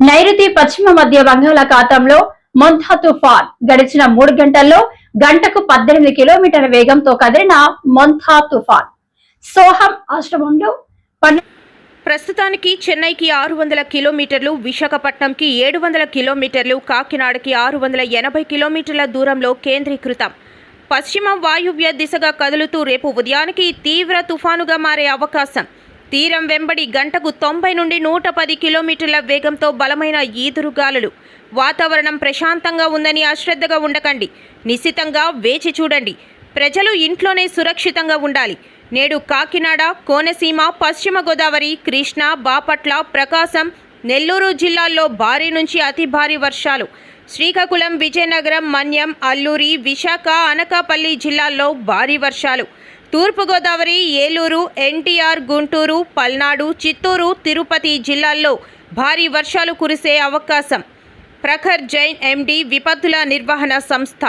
నైరుతి పశ్చిమ మధ్య బంగాళాఖాతంలో మొంథా తుఫాన్. గడిచిన మూడు గంటల్లో గంటకు పద్దెనిమిది కిలోమీటర్ల వేగంతో కదిలిన మొంథా తుఫాన్. సోహం ఆశ్రమంలో ప్రస్తుతానికి చెన్నైకి ఆరు వందల కిలోమీటర్లు విశాఖపట్నంకి ఏడు వందల కిలోమీటర్లు కాకినాడకి ఆరు వందల ఎనభై కిలోమీటర్ల దూరంలో కేంద్రీకృతం. పశ్చిమ వాయువ్య దిశగా కదులుతూ రేపు ఉదయానికి తీవ్ర తుఫానుగా మారే అవకాశం. తీరం వెంబడి గంటకు తొంభై నుండి నూట పది కిలోమీటర్ల వేగంతో బలమైన ఈదురుగాలులు వాతావరణం ప్రశాంతంగా ఉందని అశ్రద్ధగా ఉండకండి. నిశ్చితంగా వేచి చూడండి. ప్రజలు ఇంట్లోనే సురక్షితంగా ఉండాలి. నేడు కాకినాడ కోనసీమ పశ్చిమ గోదావరి కృష్ణా బాపట్ల ప్రకాశం నెల్లూరు జిల్లాల్లో భారీ నుంచి అతి భారీ వర్షాలు. శ్రీకాకుళం విజయనగరం మన్యం అల్లూరి విశాఖ అనకాపల్లి జిల్లాల్లో భారీ వర్షాలు. తూర్పుగోదావరి ఏలూరు ఎన్టీఆర్ గుంటూరు పల్నాడు చిత్తూరు తిరుపతి జిల్లాల్లో భారీ వర్షాలు కురిసే అవకాశం. ప్రఖర్ జైన్ ఎండి విపత్తుల నిర్వహణ సంస్థ.